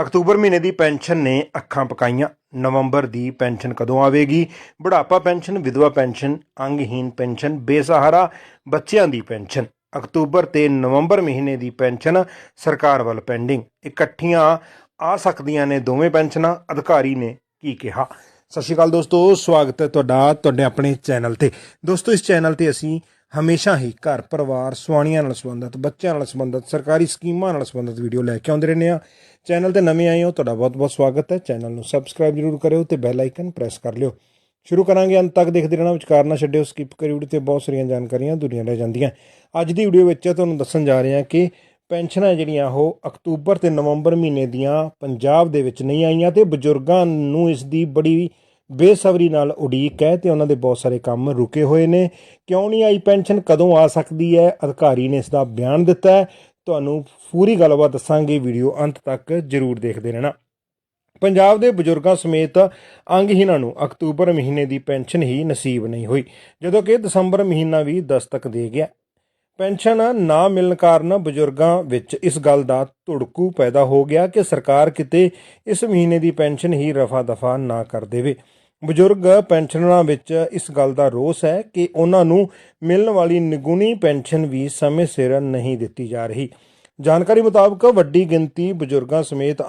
October ਮਹੀਨੇ ਦੀ pension ਨੇ ਅੱਖਾਂ ਪਕਾਈਆਂ। ਨਵੰਬਰ ਦੀ ਪੈਨਸ਼ਨ ਕਦੋਂ ਆਵੇਗੀ? ਬੁਢਾਪਾ ਪੈਨਸ਼ਨ, ਵਿਧਵਾ ਪੈਨਸ਼ਨ ਅੰਗਹੀਨ ਪੈਨਸ਼ਨ, ਬੇਸਹਾਰਾ ਬੱਚਿਆਂ ਦੀ ਪੈਨਸ਼ਨ। ਅਕਤੂਬਰ ਤੇ ਨਵੰਬਰ ਮਹੀਨੇ ਦੀ ਪੈਨਸ਼ਨ ਸਰਕਾਰ ਵੱਲ ਪੈਂਡਿੰਗ। ਇਕੱਠੀਆਂ ਆ ਸਕਦੀਆਂ ਨੇ ਦੋਵੇਂ ਪੈਨਸ਼ਨਾਂ। ਅਧਿਕਾਰੀ ਨੇ ਕੀ ਕਿਹਾ? ਸਤਿ ਸ਼੍ਰੀ ਅਕਾਲ ਦੋਸਤੋ, ਸਵਾਗਤ ਹੈ ਤੁਹਾਡਾ, ਤੁਹਾਡੇ ਆਪਣੇ ਚੈਨਲ ਤੇ। ਦੋਸਤੋ, ਇਸ ਚੈਨਲ ਤੇ ਅਸੀਂ ਹਮੇਸ਼ਾ ਹੀ ਘਰ, ਪਰਿਵਾਰ ਸੁਆਣੀਆਂ ਨਾਲ ਸੰਬੰਧਿਤ, ਬੱਚਿਆਂ ਨਾਲ ਸੰਬੰਧਿਤ, ਸਰਕਾਰੀ ਸਕੀਮਾਂ ਨਾਲ ਸੰਬੰਧਿਤ ਵੀਡੀਓ ਲੈ ਕੇ ਆਉਂਦੇ ਰਹਿੰਦੇ ਆ ਚੈਨਲ ਤੇ ਨਵੇਂ ਆਏ ਹੋ, ਤੁਹਾਡਾ ਬਹੁਤ-ਬਹੁਤ ਸਵਾਗਤ ਹੈ। ਚੈਨਲ ਨੂੰ ਸਬਸਕ੍ਰਾਈਬ ਜਰੂਰ ਕਰਿਓ ਤੇ ਬੈਲ ਆਈਕਨ ਪ੍ਰੈਸ ਕਰ ਲਿਓ। ਸ਼ੁਰੂ ਕਰਾਂਗੇ, ਅੰਤ ਤੱਕ ਦੇਖਦੇ ਰਹਿਣਾ, ਵਿਚਕਾਰ ਨਾ ਛੱਡਿਓ ਸਕਿਪ ਕਰਿਓ ਤੇ ਬਹੁਤ ਸਾਰੀਆਂ ਜਾਣਕਾਰੀਆਂ ਦੁਨੀਆ ਰਹਿ ਜਾਂਦੀਆਂ। ਅੱਜ ਦੀ ਵੀਡੀਓ ਵਿੱਚ ਤੁਹਾਨੂੰ ਦੱਸਣ ਜਾ ਰਹੇ ਹਾਂ ਕਿ ਪੈਨਸ਼ਨਾਂ ਜਿਹੜੀਆਂ, ਉਹ ਅਕਤੂਬਰ ਤੇ ਨਵੰਬਰ ਮਹੀਨੇ ਦੀਆਂ ਪੰਜਾਬ ਦੇ ਵਿੱਚ ਨਹੀਂ ਆਈਆਂ ਤੇ ਬਜ਼ੁਰਗਾਂ ਨੂੰ ਇਸ ਦੀ ਬੜੀ ਬੇਸਬਰੀ ਨਾਲ ਉਡੀਕ ਹੈ ਤੇ ਉਹਨਾਂ ਦੇ ਬਹੁਤ ਸਾਰੇ ਕੰਮ ਰੁਕੇ ਹੋਏ ਨੇ। ਕਿਉਂ ਨਹੀਂ ਆਈ ਪੈਨਸ਼ਨ? ਕਦੋਂ ਆ ਸਕਦੀ ਹੈ? ਅਧਿਕਾਰੀ ਨੇ ਇਸ ਦਾ ਬਿਆਨ ਦਿੱਤਾ ਹੈ। ਤੁਹਾਨੂੰ ਪੂਰੀ ਗੱਲਬਾਤ ਦੱਸਾਂਗੇ। ਵੀਡੀਓ ਅੰਤ ਤੱਕ ਜਰੂਰ ਦੇਖਦੇ ਰਹਿਣਾ। ਪੰਜਾਬ ਦੇ ਬਜ਼ੁਰਗਾਂ ਸਮੇਤ ਅੰਗਹੀਣਾਂ ਨੂੰ ਅਕਤੂਬਰ ਮਹੀਨੇ ਦੀ ਪੈਨਸ਼ਨ ਹੀ ਨਸੀਬ ਨਹੀਂ ਹੋਈ, ਜਦੋਂ ਕਿ ਦਸੰਬਰ ਮਹੀਨਾ ਵੀ ਦਸਤਕ ਦੇ ਗਿਆ। ਪੈਨਸ਼ਨ ਨਾ ਮਿਲਣ ਕਾਰਨ ਬਜ਼ੁਰਗਾਂ ਵਿੱਚ ਇਸ ਗੱਲ ਦਾ ਧੁੜਕੂ ਪੈਦਾ ਹੋ ਗਿਆ ਕਿ ਸਰਕਾਰ ਕਿਤੇ ਇਸ ਮਹੀਨੇ ਦੀ ਪੈਨਸ਼ਨ ਹੀ ਰਫਾ ਦਫਾ ਨਾ ਕਰ ਦੇਵੇ। ਬਜ਼ੁਰਗ ਪੈਨਸ਼ਨਰਾਂ ਵਿੱਚ ਇਸ ਗੱਲ ਦਾ ਰੋਸ ਹੈ ਕਿ ਉਹਨਾਂ ਨੂੰ ਮਿਲਣ ਵਾਲੀ ਨਿਗੁਣੀ ਪੈਨਸ਼ਨ ਵੀ ਸਮੇਂ ਸਿਰ ਨਹੀਂ ਦਿੱਤੀ ਜਾ ਰਹੀ। ਜਾਣਕਾਰੀ ਮੁਤਾਬਕ ਵੱਡੀ ਗਿਣਤੀ ਬਜ਼ੁਰਗਾਂ ਸਮੇਤ